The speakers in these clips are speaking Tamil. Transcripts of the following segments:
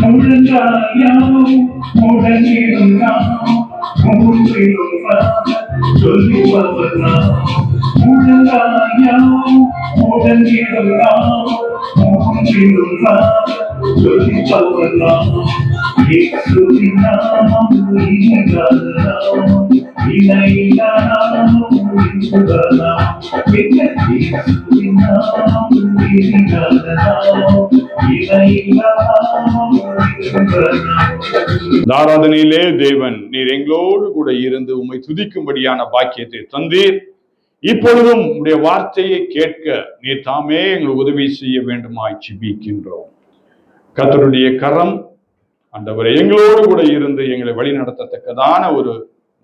முழங்காயாம் முழங்கிடும் நாம் மூன்றிலும் சொல்லுபவர் நாம் முழங்காயாம் முழங்கிடும் நாம் மூன்றிலும் சொல்லுபவர் நாம் இயேசுவின் நாமம் இனிதான நாமம் இணையில்லா நாமம் இன்புள்ள நாமம் இயேசுவின் நாமம் இனிதான நாமம் இணையில்லா நாமம் இன்புள்ள நாமம் இந்த ஆராதனையிலே தேவன் நீர் எங்களோடு கூட இருந்து உம்மை துதிக்கும்படியான பாக்கியத்தை தந்தீர். இப்பொழுதும் உடைய வார்த்தையை கேட்க நீர் தாமே எங்களுக்கு உதவி செய்ய வேண்டுமாய் சிபிக்கின்றோம் கத்தருடைய கரம் அந்தவர் எங்களோடு கூட இருந்து எங்களை வழி நடத்தத்தக்கதான ஒரு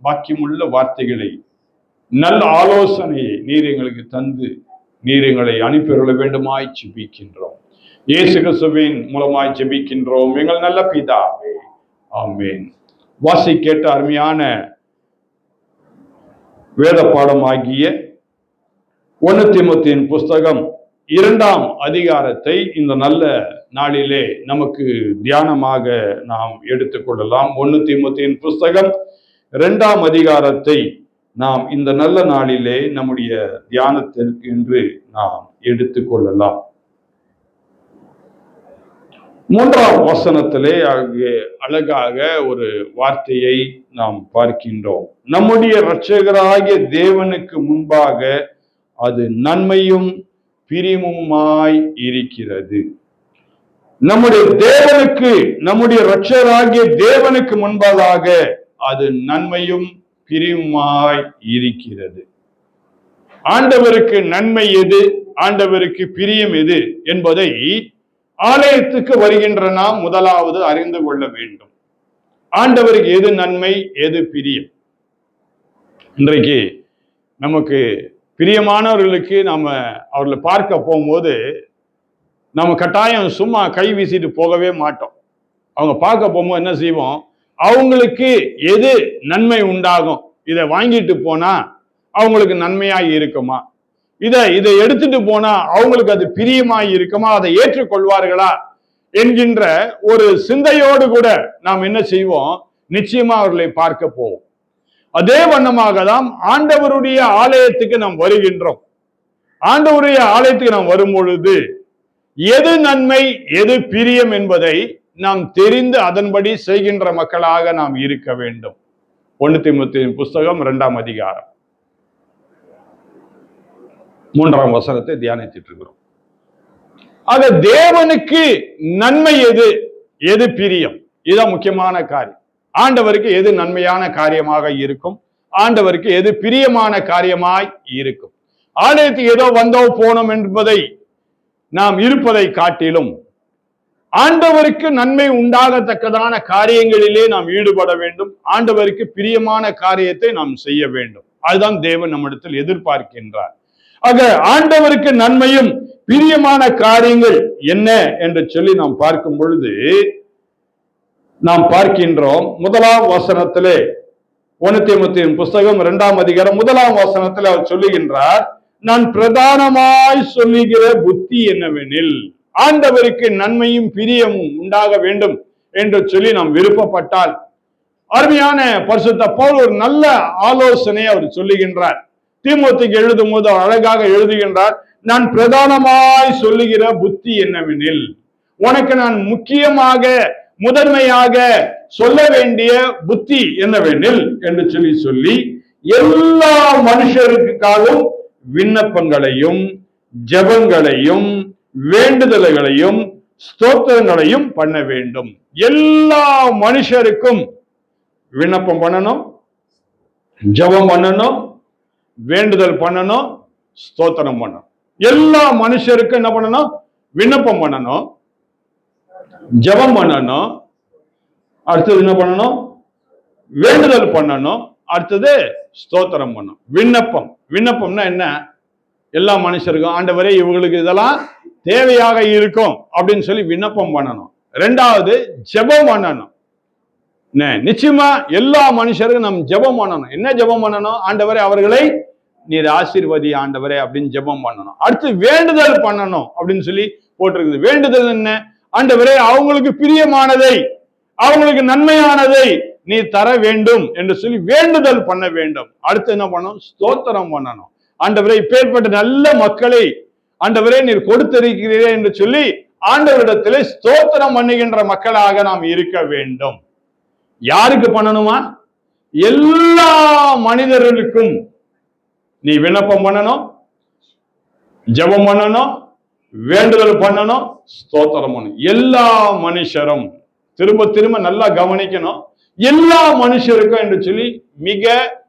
பாக்கியமுள்ள வார்த்தைகளை நல்ல ஆலோசனையை நீர் எங்களுக்கு தந்து நீர் எங்களை அனுப்பிவிட வேண்டுமாய் ஜெபிக்கின்றோம். இயேசு கிறிஸ்துவின் மூலமாய் ஜெபிக்கின்றோம். எங்கள் நல்ல பிதாவே ஆமேன். வாசி கேட்ட அருமையான வேத பாடம் ஆகிய ஒன்னு திமுத்தின் புஸ்தகம் இரண்டாம் அதிகாரத்தை இந்த நல்ல நாளிலே நமக்கு தியானமாக நாம் எடுத்துக்கொள்ளலாம். ஒன்னு திமுத்தியின் புஸ்தகம் இரண்டாம் அதிகாரத்தை நாம் இந்த நல்ல நாளிலே நம்முடைய தியானத்திற்கு என்று நாம் எடுத்துக்கொள்ளலாம். மூன்றாம் வசனத்திலே அங்கே அழகாக ஒரு வார்த்தையை நாம் பார்க்கின்றோம். நம்முடைய இரட்சகராகிய தேவனுக்கு முன்பாக அது நன்மையும் பிரிமுமாய் இருக்கிறது. நம்முடைய தேவனுக்கு நம்முடைய ரட்சராகிய தேவனுக்கு முன்பதாக அது நன்மையும் பிரிவுமாய் இருக்கிறது. ஆண்டவருக்கு நன்மை எது? ஆண்டவருக்கு பிரியம் எது என்பதை ஆலயத்துக்கு வருகின்ற நாம் முதலாவது அறிந்து கொள்ள வேண்டும். ஆண்டவருக்கு எது நன்மை எது பிரியம்? இன்றைக்கு நமக்கு பிரியமானவர்களுக்கு நாம அவர்களை பார்க்க போகும்போது நம்ம கட்டாயம் சும்மா கை வீசிட்டு போகவே மாட்டோம். அவங்க பார்க்க போகும்போது என்ன செய்வோம்? அவங்களுக்கு எது நன்மை உண்டாகும்? இதை வாங்கிட்டு போனா அவங்களுக்கு நன்மையாக இருக்குமா? இதை இதை எடுத்துட்டு போனா அவங்களுக்கு அது பிரியமாய் இருக்குமா? அதை ஏற்றுக்கொள்வார்களா? என்கின்ற ஒரு சிந்தையோடு கூட நாம் என்ன செய்வோம்? நிச்சயமா அவர்களை பார்க்க போவோம். அதே வண்ணமாக தான் ஆண்டவருடைய ஆலயத்துக்கு நாம் வருகின்றோம். ஆண்டவருடைய ஆலயத்துக்கு நாம் வரும் பொழுது எது நன்மை எது பிரியம் என்பதை நாம் தெரிந்து அதன்படி செய்கின்ற மக்களாக நாம் இருக்க வேண்டும். ஒன்னு திமுத்தின் புஸ்தகம் இரண்டாம் அதிகாரம். மூன்றாம் வசனத்தை தியானித்துட்டு இருக்கிறோம். ஆக தேவனுக்கு நன்மை எது எது பிரியம்? இதுதான் முக்கியமான காரியம். ஆண்டவருக்கு எது நன்மையான காரியமாக இருக்கும்? ஆண்டவருக்கு எது பிரியமான காரியமாய் இருக்கும்? ஆலயத்துக்கு ஏதோ வந்தோ போனோம் என்பதை நாம் இருப்பதை காட்டிலும் ஆண்டவருக்கு நன்மை உண்டாகத்தக்கதான காரியங்களிலே நாம் ஈடுபட வேண்டும். ஆண்டவருக்கு பிரியமான காரியத்தை நாம் செய்ய வேண்டும். அதுதான் தேவன் நம்மிடத்தில் எதிர்பார்க்கின்றார். ஆக ஆண்டவருக்கு நன்மையும் பிரியமான காரியங்கள் என்ன என்று சொல்லி நாம் பார்க்கும் பொழுது நாம் பார்க்கின்றோம் முதலாம் வசனத்திலே ஒனுத்தியமத்தின் புஸ்தகம் இரண்டாம் அதிகாரம் முதலாம் வசனத்தில் அவர் சொல்லுகின்றார் நான் பிரதானமாய் சொல்லுகிற புத்தி என்னவெனில் ஆண்டவருக்கு நன்மையும் பிரியமும் உண்டாக வேண்டும் என்று சொல்லி நாம் விருப்பப்பட்டால் அருமையான பரிசுத்த பவுல் ஒரு நல்ல ஆலோசனை அவர் சொல்லுகின்றார். தீமோத்திக்கு எழுதும் போது அவர் அழகாக எழுதுகின்றார் நான் பிரதானமாய் சொல்லுகிற புத்தி என்னவெனில் உனக்கு நான் முக்கியமாக முதன்மையாக சொல்ல வேண்டிய புத்தி என்னவெனில் என்று சொல்லி சொல்லி எல்லா மனுஷருக்காகவும் விண்ணப்பங்களையும் ஜெபங்களையும் வேண்டுதல்களையும் ஸ்தோத்திரங்களையும் பண்ண வேண்டும். எல்லா மனுஷருக்கும் விண்ணப்பம் பண்ணணும் ஜெபம் பண்ணணும் வேண்டுதல் பண்ணணும் ஸ்தோத்திரம் பண்ணணும். எல்லா மனுஷருக்கும் என்ன பண்ணணும்? விண்ணப்பம் பண்ணணும் ஜெபம் பண்ணணும் அடுத்தது என்ன பண்ணணும்? வேண்டுதல் பண்ணணும் அடுத்தது ஸ்தோத்திரம் பண்ணணும் விண்ணப்பம். விண்ணப்பம்னா என்ன? எல்லா மனுஷருக்கும் ஆண்டவரே இவங்களுக்கு இதெல்லாம் தேவையாக இருக்கும் அப்படின்னு சொல்லி விண்ணப்பம் பண்ணணும். ரெண்டாவது ஜெபம் பண்ணணும். என்ன, நிச்சயமா எல்லா மனுஷருக்கும் நம்ம ஜெபம் பண்ணணும். என்ன ஜெபம் பண்ணணும்? ஆண்டவரே அவர்களை நீர் ஆசீர்வதி ஆண்டவரே அப்படின்னு ஜெபம் பண்ணணும். அடுத்து வேண்டுதல் பண்ணணும் அப்படின்னு சொல்லி போட்டிருக்குது. வேண்டுதல் என்ன? ஆண்டவரே அவங்களுக்கு பிரியமானதை அவங்களுக்கு நன்மையானதை நீ தர வேண்டும் என்று சொல்லி வேண்டுதல் பண்ண வேண்டும். அடுத்து என்ன பண்ணணும்? ஸ்தோத்திரம் பண்ணணும். ஆண்டவரை இப்பேற்பட்ட நல்ல மக்களை ஆண்டவரே நீர் கொடுத்திருக்கிறீரே என்று சொல்லி ஆண்டவரிடத்திலே ஸ்தோத்திரம் பண்ணுகின்ற மக்களாக நாம் இருக்க வேண்டும். யாருக்கு பண்ணணுமா? எல்லா மனிதர்களுக்கும். நீ விண்ணப்பம் பண்ணணும் ஜெபம் பண்ணணும் வேண்டுதல் பண்ணணும் ஸ்தோத்திரம் பண்ணணும். எல்லா மனுஷரும். திரும்ப திரும்ப நல்லா கவனிக்கணும். எல்லா மனுஷருக்கும் என்று சொல்லி மிக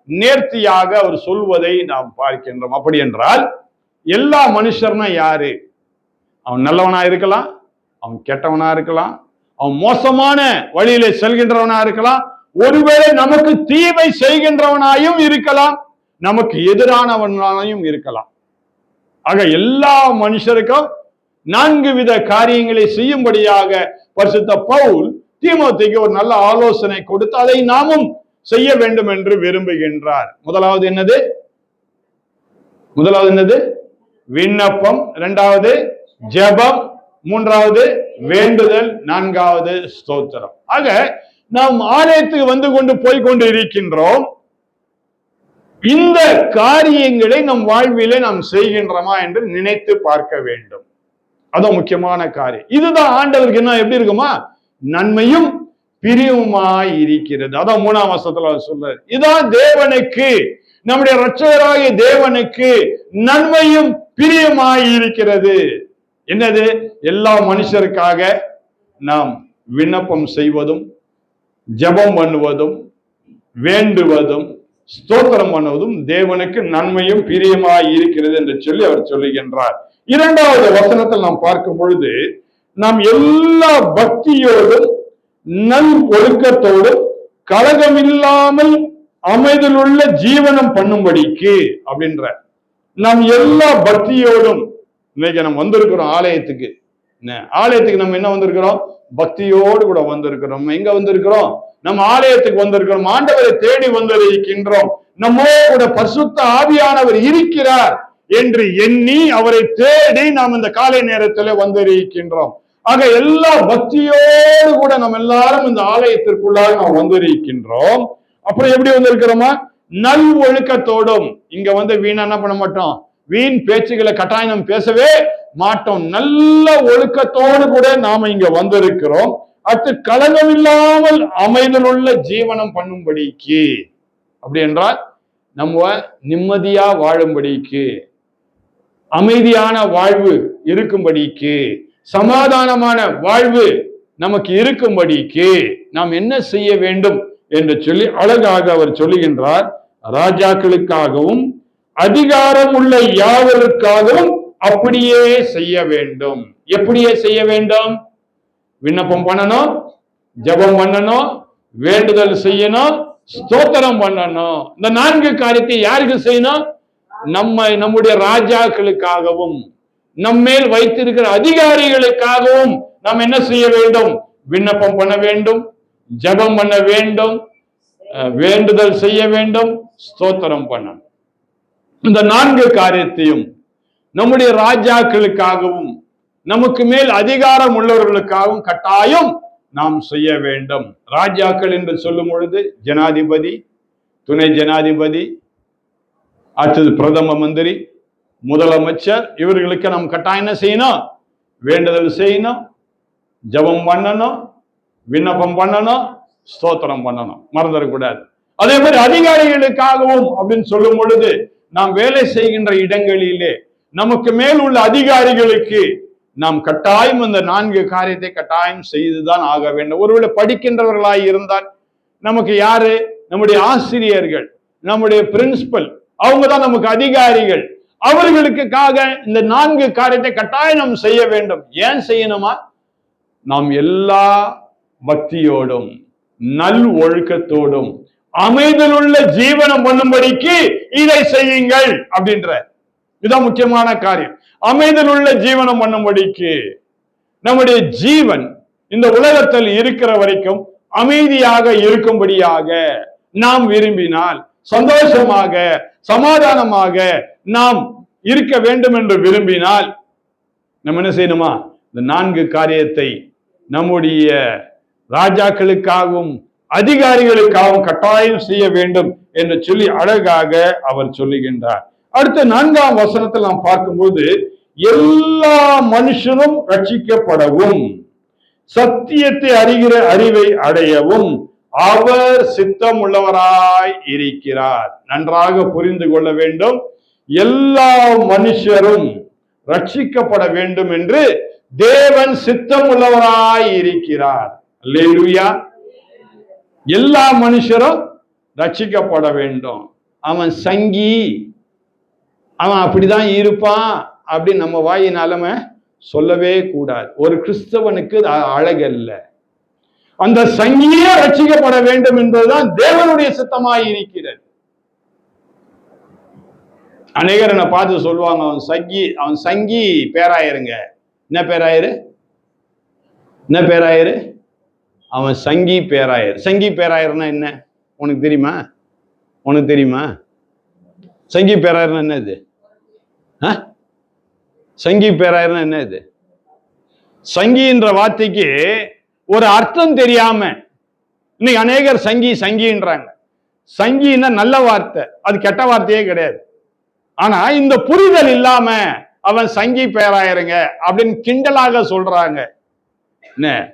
நேர்த்தியாக அவர் சொல்வதை நாம் பார்க்கின்றோம். அப்படி என்றால் எல்லா மனுஷர்னா யாரு? அவன் நல்லவனா இருக்கலாம் அவன் கெட்டவனா இருக்கலாம் அவன் மோசமான வழியில செல்கின்றவனா இருக்கலாம் ஒருவேளை நமக்கு தீமை செய்கின்றவனாயும் இருக்கலாம் நமக்கு எதிரானவனாயும் இருக்கலாம். ஆக எல்லா மனுஷருக்கும் நான்கு வித காரியங்களை செய்யும்படியாக பரிசுத்த பவுல் தீமோத்திக்கு ஒரு நல்ல ஆலோசனை கொடுத்து அதை நாமும் செய்ய வேண்டும் என்று விரும்புகின்றார். முதலாவது என்னது? முதலாவது என்னது? விண்ணப்பம். இரண்டாவது ஜெபம். மூன்றாவது வேண்டுதல். நான்காவது ஸ்தோத்திரம். ஆக நாம் ஆலயத்துக்கு வந்து கொண்டு போய் கொண்டு இருக்கின்றோம். இந்த காரியங்களை நம் வாழ்விலே நாம் செய்கின்றோமா என்று நினைத்து பார்க்க வேண்டும். அதான் முக்கியமான காரியம். இதுதான் ஆண்டவருக்கு என்ன எப்படி இருக்குமா? நன்மையும் பிரிவுமாய் இருக்கிறது அதான் மூணாம் வசத்துல சொல்றாரு. இதான் தேவனுக்கு நம்முடைய ரட்சகராகிய தேவனுக்கு நன்மையும் பிரியமாய் இருக்கிறது என்னது? எல்லா மனுஷருக்காக நாம் விண்ணப்பம் செய்வதும் ஜெபம் பண்ணுவதும் வேண்டுவதும் ஸ்தோத்திரம் பண்ணுவதும் தேவனுக்கு நன்மையும் பிரியமாய் இருக்கிறது என்று சொல்லி அவர் சொல்லுகின்றார். இரண்டாவது வசனத்தில் நாம் பார்க்கும் பொழுது நாம் எல்லா பக்தியோடும் நல் ஒழுக்கத்தோடும் கலகமில்லாமல் அமைதலுள்ள ஜீவனம் பண்ணும்படிக்கு அப்படின்ற நாம் எல்லா பக்தியோடும் இன்னைக்கு நம்ம வந்திருக்கிறோம் ஆலயத்துக்கு. என்ன? ஆலயத்துக்கு நம்ம என்ன வந்திருக்கிறோம்? பக்தியோடு கூட வந்திருக்கிறோம். எங்க வந்திருக்கிறோம்? நம்ம ஆலயத்துக்கு வந்திருக்கிறோம். ஆண்டவரை தேடி வந்திருக்கின்றோம் நம்மோ கூட பசுத்த ஆவியானவர் இருக்கிறார் என்று எண்ணி அவரை தேடி நாம் இந்த காலை நேரத்தில் வந்திருக்கின்றோம். ஆக எல்லா பக்தியோடு கூட நம்ம எல்லாரும் இந்த ஆலயத்திற்குள்ளாக நாம் வந்திருக்கின்றோம். அப்புறம் எப்படி வந்திருக்கிறோமா? நல் ஒழுக்கத்தோடும். இங்க வந்து வீணா என்ன பண்ண மாட்டோம்? வீண் பேச்சுகளை கட்டாயம் பேசவே மாட்டோம். நல்ல ஒழுக்கத்தோடு கூட நாம இங்க வந்திருக்கிறோம். அடுத்து கலகம் இல்லாமல் அமைதலுள்ள ஜீவனம் பண்ணும்படிக்கு. அப்படி என்றால் நம்ம நிம்மதியா வாழும்படிக்கு. அமைதியான வாழ்வு இருக்கும்படிக்கு. சமாதானமான வாழ்வு நமக்கு இருக்கும்படிக்கு நாம் என்ன செய்ய வேண்டும் என்று சொல்லி அழகாக அவர் சொல்லுகின்றார். ராஜாக்களுக்காகவும் அதிகாரம் உள்ள யாவருக்காகவும் அப்படியே செய்ய வேண்டும். எப்படியே செய்ய வேண்டும்? விண்ணப்பம் பண்ணணும் ஜெபம் பண்ணணும் வேண்டுதல் செய்யணும் ஸ்தோத்திரம் பண்ணணும். இந்த நான்கு காரியத்தை யாருக்கு செய்யணும்? நம்ம நம்முடைய ராஜாக்களுக்காகவும். நம்மேல் வைத்திருக்கிற அதிகாரிகளுக்காகவும் நாம் என்ன செய்ய வேண்டும்? விண்ணப்பம் பண்ண வேண்டும் ஜெபம் பண்ண வேண்டும் வேண்டுதல் செய்ய வேண்டும் ஸ்தோத்திரம் பண்ணணும். இந்த நான்கு காரியத்தையும் நம்முடைய ராஜாக்களுக்காகவும் நமக்கு மேல் அதிகாரம் உள்ளவர்களுக்காகவும் கட்டாயம் நாம் செய்ய வேண்டும். ராஜாக்கள் என்று சொல்லும் பொழுது ஜனாதிபதி துணை ஜனாதிபதி அடுத்தது பிரதம மந்திரி முதலமைச்சர் இவர்களுக்கு நாம் கட்டாயம் என்ன செய்யணும்? வேண்டுதல் செய்யணும் ஜபம் பண்ணணும் விண்ணப்பம் பண்ணணும் ஸ்தோத்திரம் பண்ணணும். மறந்துடக்கூடாது அதே மாதிரி அதிகாரிகளுக்காகவும் அப்படின்னு சொல்லும் பொழுது நாம் வேலை செய்கின்ற இடங்களிலே நமக்கு மேல் உள்ள அதிகாரிகளுக்கு நாம் கட்டாயம் இந்த நான்கு காரியத்தை கட்டாயம் செய்துதான் ஆக வேண்டும். ஒருவேளை படிக்கின்றவர்களாய் இருந்தால் நமக்கு யாரு? நம்முடைய ஆசிரியர்கள் நம்முடைய பிரின்சிபல் அவங்க தான் நமக்கு அதிகாரிகள். அவர்களுக்காக இந்த நான்கு காரியத்தை கட்டாயம் நாம் செய்ய வேண்டும். ஏன் செய்யணுமா? நாம் எல்லா பக்தியோடும் நல் ஒழுக்கத்தோடும் அமைதலுள்ள ஜீவனம் பண்ணும்படிக்கு இதை செய்யுங்கள் அப்படின்ற. இதுதான் முக்கியமான காரியம். அமைதலுள்ள ஜீவனம் பண்ணும்படிக்கு நம்முடைய ஜீவன் இந்த உலகத்தில் இருக்கிற வரைக்கும் அமைதியாக இருக்கும்படியாக நாம் விரும்பினால் சந்தோஷமாக சமாதானமாக நாம் இருக்க வேண்டும் என்று விரும்பினால் நம்ம என்ன செய்யணுமா? இந்த நான்கு காரியத்தை நம்முடைய ராஜாக்களுக்காகவும் அதிகாரிகளுக்காகவும் கட்டாயம் செய்ய வேண்டும் என்று சொல்லி அழகாக அவர் சொல்லுகின்றார். அடுத்த நான்காம் வசனத்தில் நாம் பார்க்கும்போது எல்லா மனுஷனும் ரட்சிக்கப்படவும் சத்தியத்தை அறிகிற அறிவை அடையவும் அவர் சித்தம் உள்ளவராய் இருக்கிறார். நன்றாக புரிந்து கொள்ள வேண்டும். எல்லா மனுஷரும் ரட்சிக்கப்பட வேண்டும் என்று தேவன் சித்தம் உள்ளவராய் இருக்கிறார். லேலுயா எல்லா மனுஷரும் ரட்சிக்கப்பட வேண்டும். அவன் சங்கி அவன் அப்படிதான் இருப்பான் அப்படின்னு நம்ம வாயினாலம சொல்லவே கூடாது. ஒரு கிறிஸ்தவனுக்கு அது அழகல்ல. அந்த சங்கியே ரட்சிக்கப்பட வேண்டும் என்பதுதான் தேவனுடைய சித்தமாய் இருக்கிறது. அநேகர் என்னை பார்த்து சொல்லுவாங்க அவன் சங்கி அவன் சங்கி பேராயிருங்க. என்ன பேராயிரு? என்ன பேராயிரு? அவன் சங்கி பேராயர். சங்கி பேராயர்னா என்ன? உனக்கு தெரியுமா? உனக்கு தெரியுமா? சங்கி பேராயர்னா என்ன இது? ஆ? சங்கி பேராயர்னா என்ன இது? சங்கின்ற வார்த்தைக்கு ஒரு அர்த்தம் தெரியாம இன்னைக்கு அநேகர் சங்கி சங்கின்றாங்க. சங்கின்னா நல்ல வார்த்தை அது கெட்ட வார்த்தையே கிடையாது. ஆனா இந்த புரிதல் இல்லாம அவன் சங்கி பேராயிருங்க அப்படின்னு கிண்டலாக சொல்றாங்க. என்ன?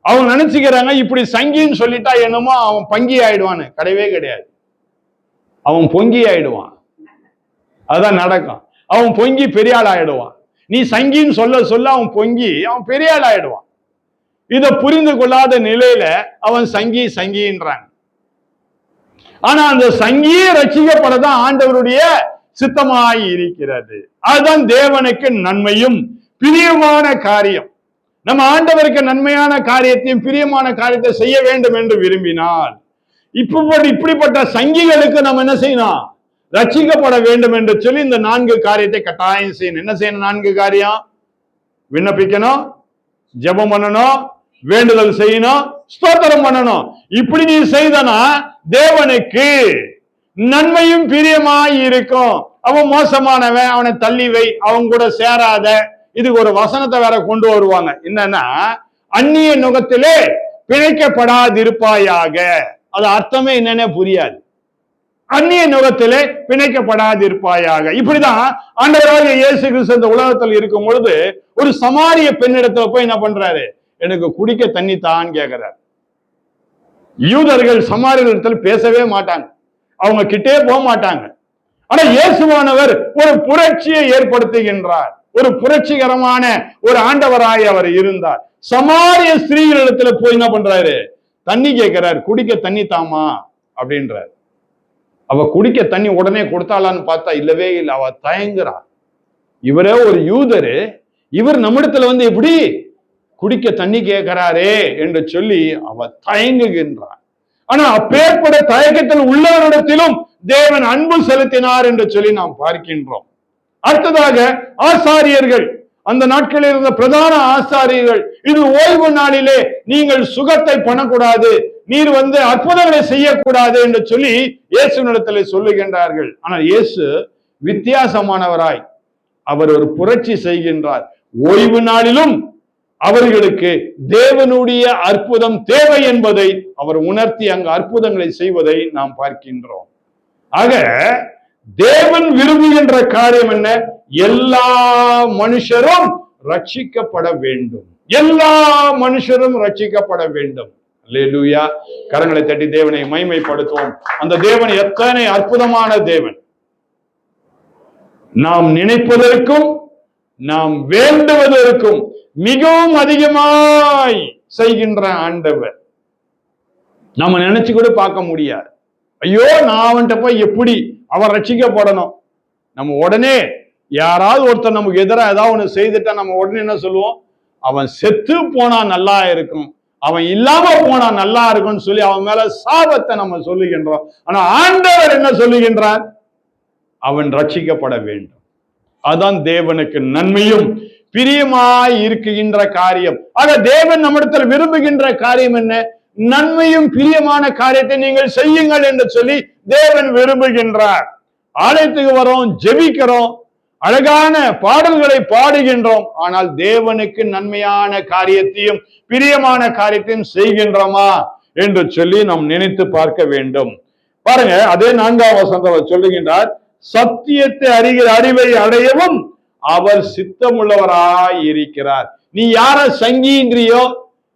அவங்க நினைச்சுக்கிறாங்க இப்படி சங்கின்னு சொல்லிட்டா என்னமோ அவன் பங்கி ஆயிடுவான்னு. கிடையவே கிடையாது. அவன் பொங்கி ஆயிடுவான். அதுதான் நடக்கும். அவன் பொங்கி பெரிய ஆள் ஆயிடுவான். நீ சங்கின்னு சொல்ல சொல்ல அவன் பொங்கி அவன் பெரிய ஆள் ஆயிடுவான். இதை புரிந்து கொள்ளாத நிலையில அவன் சங்கி சங்கின்றான். ஆனா அந்த சங்கியே ரட்சிக்கப்படதான் ஆண்டவருடைய சித்தமாய் இருக்கிறது. அதுதான் தேவனுக்கு நன்மையும் பிரியமான காரியம். நம்ம ஆண்டவருக்கு நன்மையான காரியத்தையும் பிரியமான காரியத்தை செய்ய வேண்டும் என்று விரும்பினால் இப்படி இப்படிப்பட்ட சங்கிகளுக்கு நம்ம என்ன செய்யணும்? ரட்சிக்கப்பட வேண்டும் என்று சொல்லி இந்த நான்கு காரியத்தை கட்டாயம் செய்யணும். என்ன செய்யணும் நான்கு காரியம்? விண்ணப்பிக்கணும். ஜெபம் பண்ணணும் வேண்டுதல் செய்யணும் ஸ்தோத்திரம் பண்ணணும். இப்படி நீ செய்தனா தேவனுக்கு நன்மையும் பிரியமாய் இருக்கும். அவன் மோசமானவன் அவனை தள்ளி வை அவன் கூட சேராத. இதுக்கு ஒரு வசனத்தை வேற கொண்டு வருவாங்க. என்னன்னா அந்நிய நுகத்திலே பிழைக்கப்படாதிருப்பாயாக அது அர்த்தமே என்னன்னே புரியாது. அந்நிய நுகத்திலே பிணைக்கப்படாதிருப்பாயாக. இப்படிதான் ஆண்டவராக இயேசு கிறிஸ்து இந்த உலகத்தில் இருக்கும் பொழுது ஒரு சமாரிய பெண்ணிடத்துல போய் என்ன பண்றாரு? எனக்கு குடிக்க தண்ணி தான் கேட்கிறார் யூதர்கள் சமாரியத்தில் பேசவே மாட்டாங்க. அவங்க கிட்டே போக மாட்டாங்க. ஆனா இயேசுவானவர் ஒரு புரட்சியை ஏற்படுத்துகின்றார். ஒரு புரட்சிகரமான ஒரு ஆண்டவராய் அவர் இருந்தார். சமாரிய ஸ்திரீகளிடத்துல போய் என்ன பண்றாரு? தண்ணி கேட்கிறார் குடிக்க தண்ணி தாமா அப்படின்றார். அவ குடிக்க தண்ணி உடனே கொடுத்தாளான்னு பார்த்தா இல்லவே இல்லை. அவ தயங்குறா. இவரே ஒரு யூதரு. இவர் நம்மிடத்துல வந்து எப்படி குடிக்க தண்ணி கேட்கிறாரே என்று சொல்லி அவ தயங்குகின்றார் ஆனா அப்பேற்பட தயக்கத்தில் உள்ளவரிடத்திலும் தேவன் அன்பு செலுத்தினார் என்று சொல்லி நாம் பார்க்கின்றோம். அடுத்ததாக ஆசாரியர்கள். அந்த நாட்களில் இருந்த பிரதான ஆசாரியர்கள் இது ஓய்வு நாளிலே நீங்கள் சுகத்தை பண்ணக்கூடாது. நீர் வந்து அற்புதங்களை செய்யக்கூடாது என்று சொல்லி இயேசுனிடத்தில் சொல்லுகின்றார்கள். ஆனால் இயேசு வித்தியாசமானவராய் அவர் ஒரு புரட்சி செய்கின்றார். ஓய்வு நாளிலும் அவர்களுக்கு தேவனுடைய அற்புதம் தேவை என்பதை அவர் உணர்த்தி அங்கு அற்புதங்களை செய்வதை நாம் பார்க்கின்றோம். ஆக தேவன் விரும்புகின்ற காரியம் என்ன? எல்லா மனுஷரும் ரட்சிக்கப்பட வேண்டும். எல்லா மனுஷரும் ரட்சிக்கப்பட வேண்டும். அல்லேலூயா கரங்களை தட்டி தேவனை மைமைப்படுத்துவோம் அந்த தேவன் எத்தனை அற்புதமான தேவன். நாம் நினைப்பதற்கும் நாம் வேண்டுவதற்கும் மிகவும் அதிகமாய் செய்கின்ற ஆண்டவர். நம்ம நினைச்சு கூட பார்க்க முடியாது. ஐயோ நான் அவன்கிட்ட போய் எப்படி அவன் ரட்சிக்கப்படணும்? நம்ம உடனே யாராவது ஒருத்தர் நமக்கு எதிராக ஏதாவது ஒண்ணு செய்துட்டா நம்ம உடனே என்ன சொல்லுவோம்? அவன் செத்து போனா நல்லா இருக்கும். அவன் இல்லாம போனா நல்லா இருக்கும்னு சொல்லி அவன் மேல சாபத்தை நம்ம சொல்லுகின்றோம். ஆனா ஆண்டவர் என்ன சொல்லுகின்றார்? அவன் ரட்சிக்கப்பட வேண்டும். அதான் தேவனுக்கு நன்மையும் பிரியமாய் இருக்குகின்ற காரியம். ஆக தேவன் நம்மிடத்தில் விரும்புகின்ற காரியம் என்ன? நன்மையும் பிரியமான காரியத்தை நீங்கள் செய்யுங்கள் என்று சொல்லி தேவன் விரும்புகின்றார். ஆலயத்துக்கு வரோம் ஜெபிக்கிறோம். அழகான பாடல்களை பாடுகின்றோம். ஆனால் தேவனுக்கு நன்மையான காரியத்தையும் பிரியமான காரியத்தையும் செய்கின்றோமா என்று சொல்லி நாம் நினைத்து பார்க்க வேண்டும். பாருங்க அதே நான்காம் வசந்தவர் சொல்லுகின்றார் சத்தியத்தை அறிகிற அறிவை அடையவும் அவர் சித்தமுள்ளவராய் இருக்கிறார் நீ யார சங்கிங்கிறியோ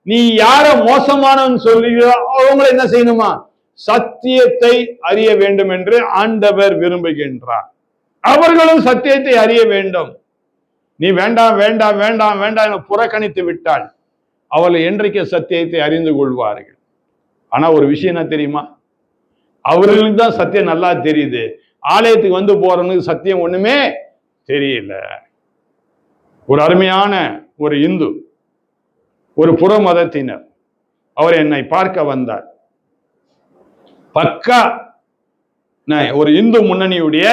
நீ யார மோசமானவன் சொல்லியோ அவங்களை என்ன செய்யணுமா? சத்தியத்தை அறிய வேண்டும் என்று ஆண்டவர் விரும்புகின்றார். அவர்களும் சத்தியத்தை அறிய வேண்டும். நீ வேண்டாம் வேண்டாம் வேண்டாம் வேண்டாம் என புறக்கணித்து விட்டால் அவர்கள் என்றைக்கு சத்தியத்தை அறிந்து கொள்வார்கள். ஆனா ஒரு விஷயம் என்ன தெரியுமா? அவர்களுக்கு தான் சத்தியம் நல்லா தெரியுது. ஆலயத்துக்கு வந்து போறவனுக்கு சத்தியம் ஒண்ணுமே தெரியல. ஒரு அருமையான ஒரு இந்து ஒரு புற மதத்தினர் அவர் என்னை பார்க்க வந்தார். பக்கா ஒரு இந்து முன்னணியுடைய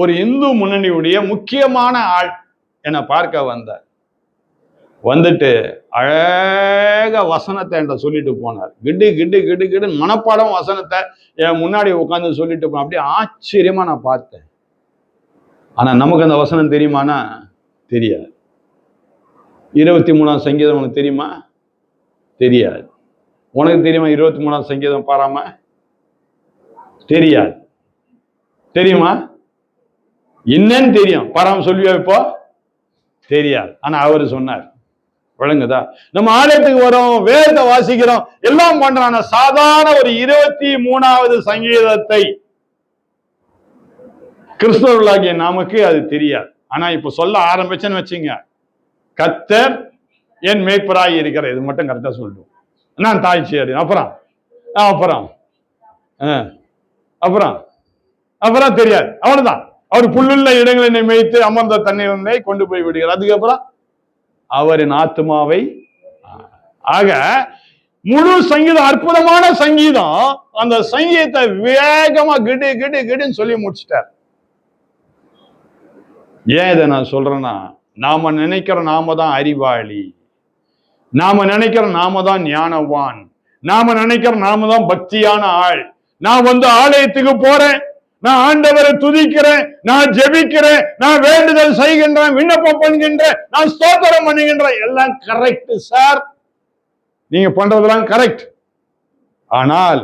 ஒரு இந்து முன்னணியுடைய முக்கியமான ஆள் என்னை பார்க்க வந்தார். வந்துட்டு அழக வசனத்தை என்ற சொல்லிட்டு போனார். கிட்டு கிட்டு கிட்டு கிட்டு மனப்பாடம் வசனத்தை என் முன்னாடி உட்காந்து சொல்லிட்டு போன அப்படியே ஆச்சரியமா நான் பார்த்தேன். ஆனா நமக்கு அந்த வசனம் தெரியுமானா? தெரியாது. இருபத்தி மூணாம் சங்கீதம் உனக்கு தெரியுமா? தெரியாது. உனக்கு தெரியுமா இருபத்தி மூணாம் சங்கீதம் பாராம? தெரியாது. தெரியுமா? என்னன்னு தெரியும். பாராம சொல்வியா இப்போ? தெரியாது. ஆனா அவரு சொன்னார். விளங்குதா? நம்ம ஆலயத்துக்கு வரோம் வேதத்தை வாசிக்கிறோம் எல்லாம் பண்றோம். சாதாரண ஒரு இருபத்தி மூணாவது சங்கீதத்தை கிறிஸ்தவர்களாகிய நமக்கு அது தெரியாது. ஆனா இப்ப சொல்ல ஆரம்பிச்சேன்னு வச்சுங்க. கத்தர் என் மேய்ப்பராய் இருக்கிற இது மட்டும் கரெக்டா சொல்லுவோம் நான் தாய் சேரி. அப்புறம்? ஆ, அப்புறம்? ஆ, அப்புறம்? அப்புறம் தெரியாது. அவ்வளவுதான். அவர் புல்லுள்ள இடங்களை நிமித்து மேய்த்து அமர்ந்த தண்ணீரை கொண்டு போய் விடுகிறார். அதுக்கப்புறம் அவரின் ஆத்மாவை ஆக முழு சங்கீதம் அற்புதமான சங்கீதம் அந்த சங்கீதத்தை வேகமா கிடு கிடு கிடுன்னு சொல்லி முடிச்சிட்டார். ஏன் இதை நான் சொல்றேன்னா நாம நினைக்கிற நாம தான் அறிவாளி. நாம நினைக்கிற நாம தான் ஞானவான். நாம நினைக்கிற நாம தான் பக்தியான ஆள். நான் வந்து ஆலயத்துக்கு போறேன். நான் ஆண்டவரை துதிக்கிறேன் நான் ஜெபிக்கிறேன் நான் வேண்டுதல் செய்கின்றேன் விண்ணப்பம் பண்ணுகின்றேன் நான் ஸ்தோத்திரம் பண்ணுகின்றேன். எல்லாம் கரெக்ட் சார் நீங்க பண்றதெல்லாம் கரெக்ட் ஆனால்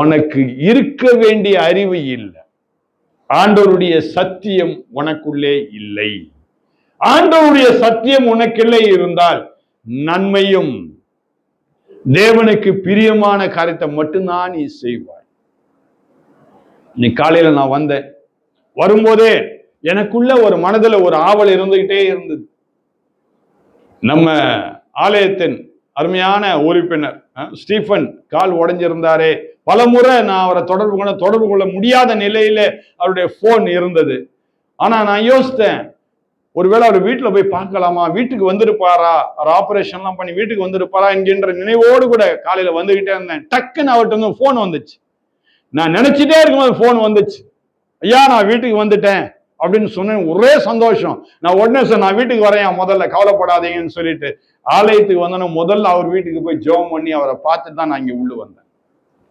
உனக்கு இருக்க வேண்டிய அறிவு இல்லை. ஆண்டவருடைய சத்தியம் உனக்குள்ளே இல்லை. ஆண்டவருடைய சத்தியம் உனக்குள்ளே இருந்தால் நன்மையும் தேவனுக்கு பிரியமான காரியத்தை மட்டும்தான் நீ செய்வாய். நீ காலையில நான் வந்தேன். வரும்போதே எனக்குள்ள ஒரு மனதுல ஒரு ஆவல் இருந்துகிட்டே இருந்தது. நம்ம ஆலயத்தின் அருமையான உறுப்பினர் ஸ்டீஃபன் கால் உடைஞ்சிருந்தாரே. பலமுறை நான் அவரை தொடர்பு கொள்ள தொடர்பு கொள்ள முடியாத நிலையில அவருடைய போன் இருந்தது. ஆனா நான் யோசித்தேன் ஒருவேளை அவர் வீட்டுல போய் பார்க்கலாமா? வீட்டுக்கு வந்திருப்பாரா? அவர் ஆப்ரேஷன்லாம் பண்ணி வீட்டுக்கு வந்திருப்பாரா என்கின்ற நினைவோடு கூட காலையில வந்துகிட்டே இருந்தேன். டக்குன்னு அவர்கிட்ட வந்து போன் வந்துச்சு. நான் நினைச்சிட்டே இருக்கும்போது போன் வந்துச்சு. ஐயா நான் வீட்டுக்கு வந்துட்டேன் அப்படின்னு சொன்னேன். ஒரே சந்தோஷம். நான் உடனே சார் நான் வீட்டுக்கு வரேன் முதல்ல கவலைப்படாதீங்கன்னு சொல்லிட்டு. ஆலயத்துக்கு வந்தோன்னா முதல்ல அவர் வீட்டுக்கு போய் ஜெபம் பண்ணி அவரை பார்த்துட்டு தான் நான் இங்கே உள்ள வந்தேன்.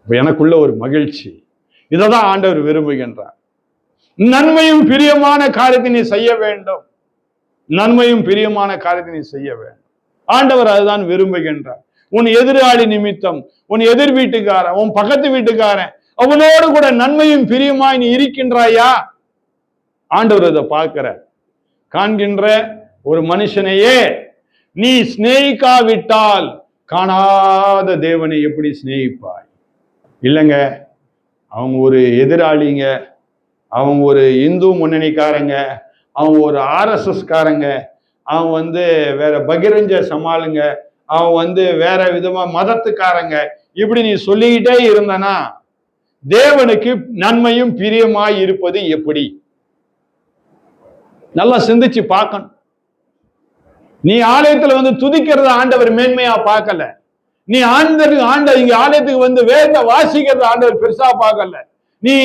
இப்போ எனக்குள்ள ஒரு மகிழ்ச்சி. இதை தான் ஆண்டவர் விரும்புகின்றார். நன்மையும் பிரியமான காரியத்தை நீ செய்ய வேண்டும். நன்மையும் பிரியமான காரியத்தை நீ செய்ய வேண்டும். ஆண்டவர் அதுதான் விரும்புகின்றார். உன் எதிராளி நிமித்தம் உன் எதிர் வீட்டுக்காரன் உன் பக்கத்து வீட்டுக்காரன் அவனோடு கூட நன்மையும் பிரியுமாய் நீ இருக்கின்றாயா? ஆண்டவர் அதை பார்க்கிற காண்கின்ற ஒரு மனுஷனையே நீ சிநேகிக்காவிட்டால் காணாத தேவனை எப்படி சிநேகிப்பாய்? இல்லைங்க. அவங்க ஒரு எதிராளிங்க. அவங்க ஒரு இந்து முன்னணிக்காரங்க. அவங்க ஒரு ஆர்எஸ்எஸ்காரங்க. அவன் வந்து வேற பகிரஞ்ச சமாளுங்க. அவன் வந்து வேற விதமா மதத்துக்காரங்க. இப்படி நீ சொல்லிக்கிட்டே இருந்தனா தேவனுக்கு நன்மையும் பிரியமாய் இருப்பது எப்படி? நல்லா சிந்திச்சு பார்க்கணும். நீ ஆலயத்துல வந்து துதிக்கிறத ஆண்டவர் மேன்மையா பார்க்கல. நீ ஆண்டவர் ஆண்ட இங்க ஆலயத்துக்கு வந்து வேத வாசிக்கிறத ஆண்டவர் பெருசா பார்க்கல. நீ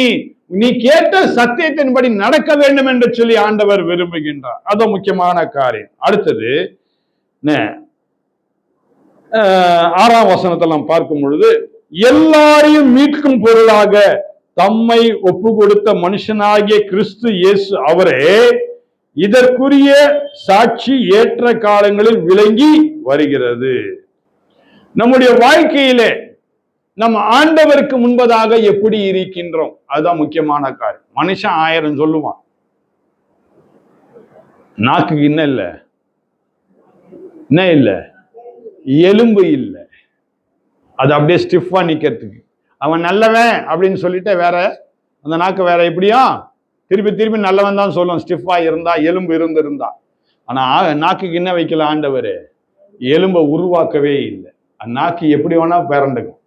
நீ கேட்ட சத்தியத்தின்படி நடக்க வேண்டும் என்று சொல்லி ஆண்டவர் விரும்புகின்றார். அது முக்கியமான காரியம். அடுத்தது ஆஹ் ஆறாம் வசனத்தெல்லாம் பார்க்கும் பொழுது எல்லாரையும் மீட்கும் பொருளாக தம்மை ஒப்பு கொடுத்த மனுஷனாகிய கிறிஸ்து இயேசு அவரே இதற்குரிய சாட்சி ஏற்ற காலங்களில் விளங்கி வருகிறது. நம்முடைய வாழ்க்கையிலே நம்ம ஆண்டவருக்கு முன்பதாக எப்படி இருக்கின்றோம்? அதுதான் முக்கியமான காரியம். மனுஷன் ஆயிரம் சொல்லுவான். நாக்குக்கு என்ன இல்லை. என்ன இல்லை. எலும்பு இல்லை. அது அப்படியே ஸ்டிஃபா நிக்கிறதுக்கு. அவன் நல்லவன் அப்படின்னு சொல்லிட்டு வேற அந்த நாக்கு வேற எப்படியும் திருப்பி திருப்பி நல்லவன் தான் சொல்லும். ஸ்டிஃபா இருந்தா எலும்பு இருந்திருந்தா. ஆனா நாக்குக்கு என்ன வைக்கல ஆண்டவர்? எலும்பை உருவாக்கவே இல்லை. அந்த நாக்கு எப்படி வேணா பிறண்டுக்கும்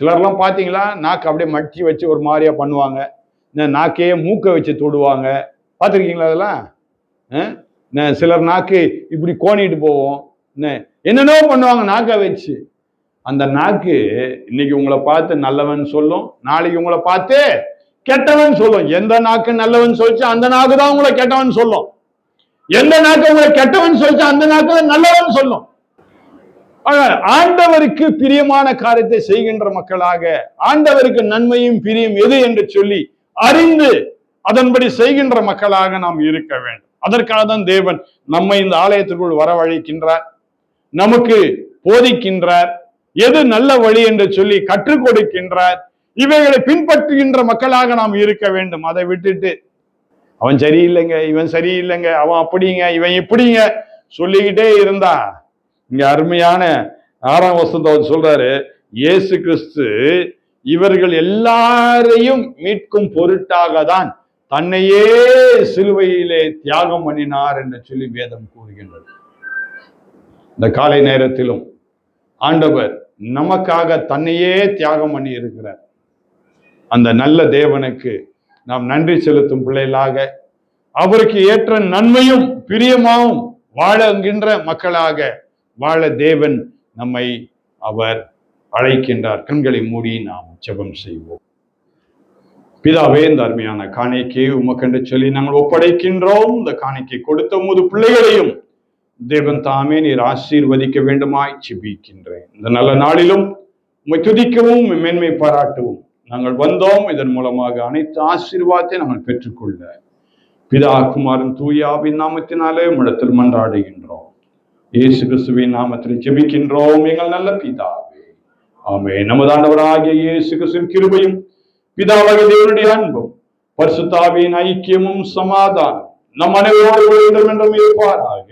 சிலர்லாம் பார்த்தீங்களா? நாக்கு அப்படியே மடிச்சு வச்சு ஒரு மாதிரியா பண்ணுவாங்க. இந்த நாக்கையே மூக்கை வச்சு தொடுவாங்க. பார்த்துருக்கீங்களா அதெல்லாம்? ந- சிலர் நாக்கு இப்படி கோணிட்டு போவோம். என்ன- என்னென்னோ பண்ணுவாங்க நாக்கை வச்சு. அந்த நாக்கு இன்னைக்கு உங்களை பார்த்து நல்லவன் சொல்லும் நாளைக்கு உங்களை பார்த்து கெட்டவன் சொல்லும். எந்த நாக்கு நல்லவன் சொல்லிச்சு அந்த நாக்கு தான் உங்களை கெட்டவன் சொல்லும். எந்த நாக்கு உங்களை கெட்டவன் சொல்லிச்சு அந்த நாக்கு தான் நல்லவன் சொல்லும். ஆண்டவருக்கு பிரியமான காரியத்தை செய்கின்ற மக்களாக ஆண்டவருக்கு நன்மையும் பிரியும் எது என்று சொல்லி அறிந்து அதன்படி செய்கின்ற மக்களாக நாம் இருக்க வேண்டும். அதற்காக தான் தேவன் நம்மை இந்த ஆலயத்திற்குள் வரவழைக்கின்றார் நமக்கு போதிக்கின்றார் எது நல்ல வழி என்று சொல்லி கற்றுக் கொடுக்கின்றார்? இவைகளை பின்பற்றுகின்ற மக்களாக நாம் இருக்க வேண்டும். அதை விட்டுட்டு அவன் சரியில்லைங்க இவன் சரியில்லைங்க அவன் அப்படிங்க இவன் இப்படிங்க சொல்லிக்கிட்டே இருந்தா இங்க அருமையான ஆறாம் வசந்த அவர் சொல்றாரு இயேசு கிறிஸ்து இவர்கள் எல்லாரையும் மீட்கும் பொருட்டாக தான் தன்னையே சிலுவையிலே தியாகம் பண்ணினார் என்று சொல்லி வேதம் கூறுகின்றது. இந்த காலை நேரத்திலும் ஆண்டவர் நமக்காக தன்னையே தியாகம் பண்ணி இருக்கிறார். அந்த நல்ல தேவனுக்கு நாம் நன்றி செலுத்தும் பிள்ளைகளாக அவருக்கு ஏற்ற நன்மையும் பிரியமாவும் வாழுகின்ற மக்களாக வாழ தேவன் நம்மை அவர் அழைக்கின்றார். கண்களை மூடி நாம் ஜெபம் செய்வோம். பிதாவே இந்த அருமையான காணிக்கை உமக்கென்று சொல்லி நாங்கள் ஒப்படைக்கின்றோம். இந்த காணிக்கை கொடுத்த உமது பிள்ளைகளையும் தேவன் தாமே நீர் ஆசீர்வதிக்க வேண்டுமாய் சிபிக்கின்றேன் இந்த நல்ல நாளிலும் உண்மை துதிக்கவும் மேன்மை பாராட்டவும் நாங்கள் வந்தோம். இதன் மூலமாக அனைத்து ஆசீர்வாதத்தை நாங்கள் பெற்றுக்கொள்ள பிதா குமாரன் தூயாவின் நாமத்தினாலே உம்மிடத்தில் மன்றாடுகின்றோம். இயேசு கிறிஸ்துவின் நாமத்தில் ஜெபிக்கின்றோம். எங்கள் நல்ல பிதாவே. ஆமே நமதாண்டவராகிய இயேசு கிறிஸ்துவின் கிருபையும் பிதாவாகிய தேவனுடைய அன்பும் பரிசுத்தாவின் ஐக்கியமும் சமாதானம் நம் அனைவரோடு கூட என்றும் இருப்பாராக.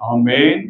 ஆமேன்.